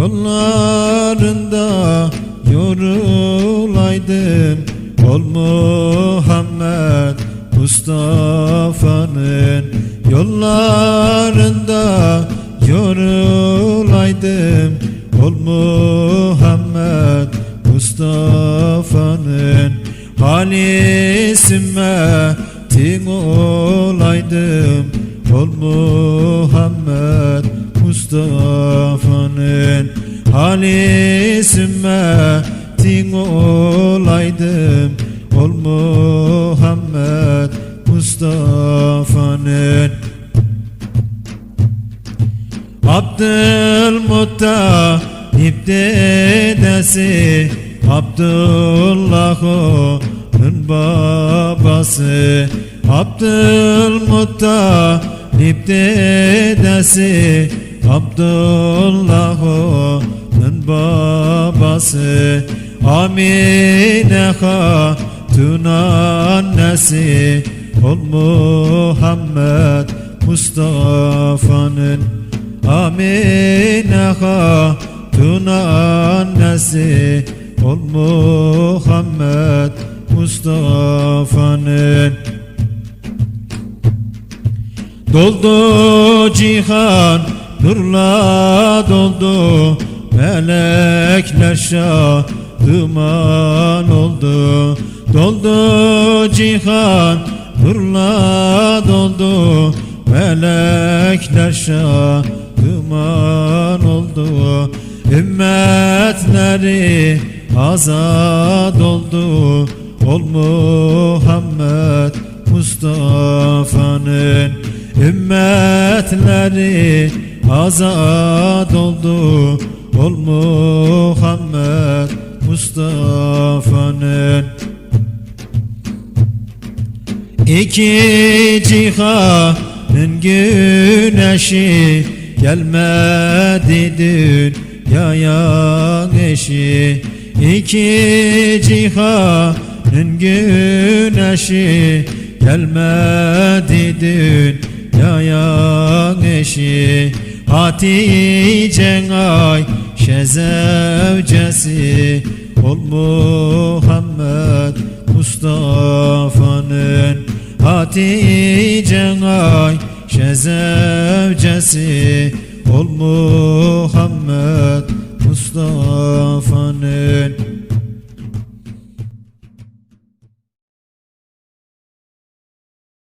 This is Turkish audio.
Yollarında yorulaydım Ol Muhammed Mustafa'nın. Yollarında yorulaydım Ol Muhammed Mustafa'nın. Halis ümmetin olaydım Ol Muhammed Mustafa'nın Halis ümmetin olaydım Ol Muhammed Mustafa'nın. Abdülmuttalip dedesi Abdullah'ın babası. Abdülmuttalip dedesi Abdullah'ın babası Amine Hatun annesi Ol Muhammed Mustafa'nın. Amine Hatun annesi Ol Muhammed Mustafa'nın. Doldu cihan nurla doldu Melekler şadıman oldu Doldu cihan nurla doldu. Melekler şadıman oldu Ümmetleri azad oldu Ol Muhammed Mustafa'nın Ümmetleri azad oldu Ol Muhammed Mustafa'nın İki cihanın güneşi Gelmedi dünyaya eşi. İki cihanın güneşi Gelmedi dünyaya eşi. Hatice Ayşe zevcesi Ol Muhammed Mustafa'nın Hatice Ayşe zevcesi Ol Muhammed Mustafa